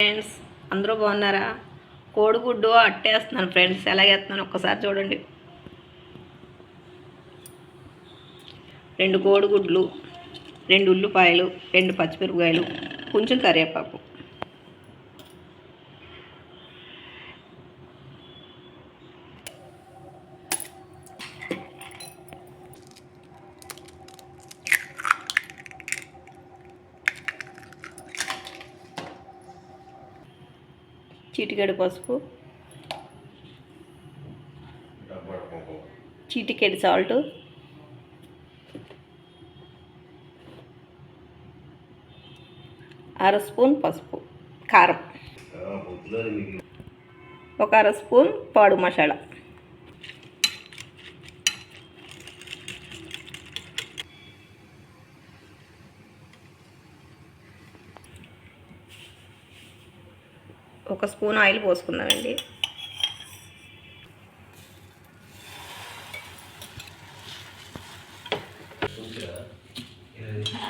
Friends అందరూ బాగున్నారా? కోడిగుడ్డు అట్టేస్తున్నాను ఫ్రెండ్స్ ఎలా వేస్తున్నాను ఒక్కసారి చూడండి. రెండు కోడిగుడ్లు రెండు ఉల్లిపాయలు రెండు పచ్చిమిరపకాయలు కొంచెం కరివేపాకు. చిటికెడు పసుపు. చిటికెడు సాల్ట్. అర స్పూన్ పసుపు. కారం. ఒక అర స్పూన్ పాడు మసాలా. ఒక స్పూన్ ఆయిల్ పోసుకుందామండి Yeah.